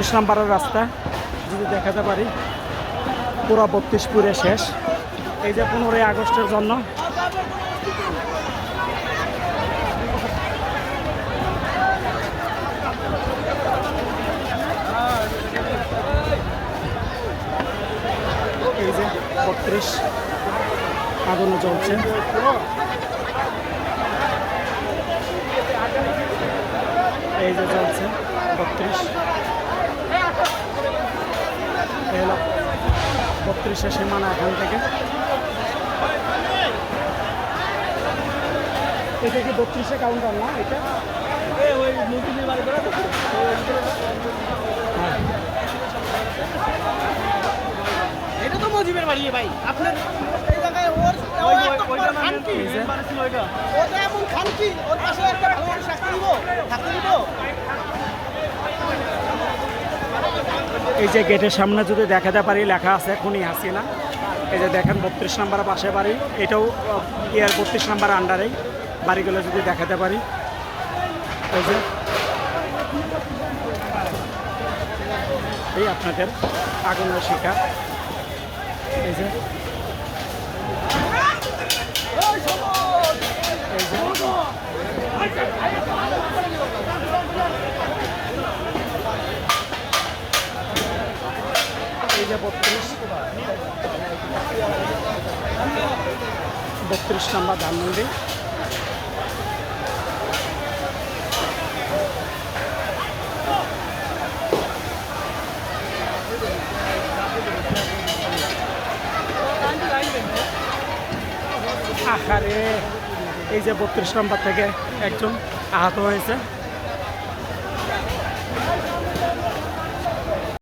ত্রিশ নাম্বারের রাস্তা। যদি দেখাতে পারি, পুরো বত্রিশপুরে শেষ। এই যে পনেরোই আগস্টের জন্য। এই যে বত্রিশ আগুনে চলছে এই যে চলছে বত্রিশ। বত্রিশের সীমানা এখান থেকে এটা কি বত্রিশে কাউন্টার না এটা ওই নতুনের বাড়ি করে তো হ্যাঁ এটা তো মজিবের বাড়ি ভাই আপনার এই ওর একটা খানকি ওর পাশে একটা ভালো মানুষ দিব এই যে গেটের সামনে যদি দেখাতে পারি, লেখা আছে খুনি হাসিনা। এই যে দেখেন, বত্রিশ নাম্বার পাশে বাড়ি। এটাও ইয়ার বত্রিশ নাম্বার আন্ডারেই বাড়িগুলো যদি দেখাতে পারি। এই যে। এই আপনাদের আগুনের শিকার। এই যে এই যে বত্রিশ বত্রিশ নাম্বার ধানমন্ডি। আহারে এই যে বত্রিশ নাম্বার থেকে একজন আহত হয়েছে।